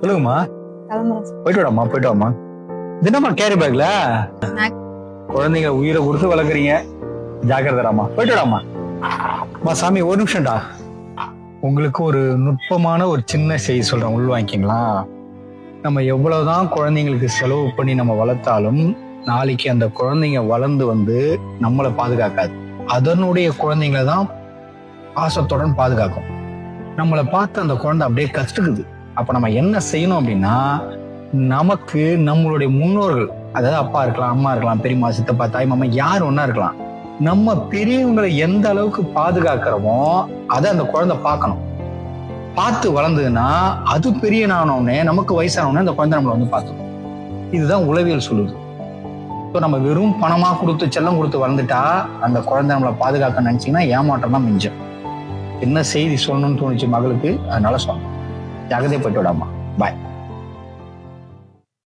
சொல்லுங்கம்மா. போயிட்டு வாடாம்மா போயிட்டு வாம்மா. தினமா கேரி பேக்ல குழந்தைங்க உயிரை கொடுத்து வளர்க்குறீங்க. ஜாக்கிரதாம்மா போயிட்டு வாடாம்மா சாமி ஒரு நிமிஷம்டா. உங்களுக்கு ஒரு நுட்பமான ஒரு சின்ன செய்தி சொல்றேன். உள் வாங்கிக்கிங்களா? நம்ம எவ்வளவுதான் குழந்தைங்களுக்கு செலவு பண்ணி நம்ம வளர்த்தாலும் நாளைக்கு அந்த குழந்தைங்க வளர்ந்து வந்து நம்மளை பாதுகாக்காது. அதனுடைய குழந்தைங்களை தான் பாசத்துடன் பாதுகாக்கும். நம்மளை பார்த்து அந்த குழந்தை அப்படியே கத்துக்குது. அப்ப நம்ம என்ன செய்யணும் அப்படின்னா நமக்கு நம்மளுடைய முன்னோர்கள் அதாவது அப்பா இருக்கலாம் அம்மா இருக்கலாம் பெரியம்மா சித்தப்பா தாய் மாமா யார் ஒன்னா இருக்கலாம் நம்ம பெரியவங்களை எந்த அளவுக்கு பாதுகாக்கிறோமோ அதை அந்த குழந்தை பார்க்கணும். பார்த்து வளர்ந்ததுன்னா அது பெரிய நானோடனே நமக்கு வயசானவனே அந்த குழந்தை நம்மளை வந்து பார்த்துக்கணும் இதுதான் உளவியல் சொல்லுது. ஸோ நம்ம வெறும் பணமா கொடுத்து செல்லம் கொடுத்து வளர்ந்துட்டா அந்த குழந்தை நம்மளை பாதுகாக்க நினைச்சீங்கன்னா ஏமாற்றம் தான் மிஞ்சம். என்ன செய்தி சொல்லணும்னு தோணுச்சு மகளுக்கு? அதனால சொன்னேன் ஜாகிரதை போயிட்டு விடாமா பாய்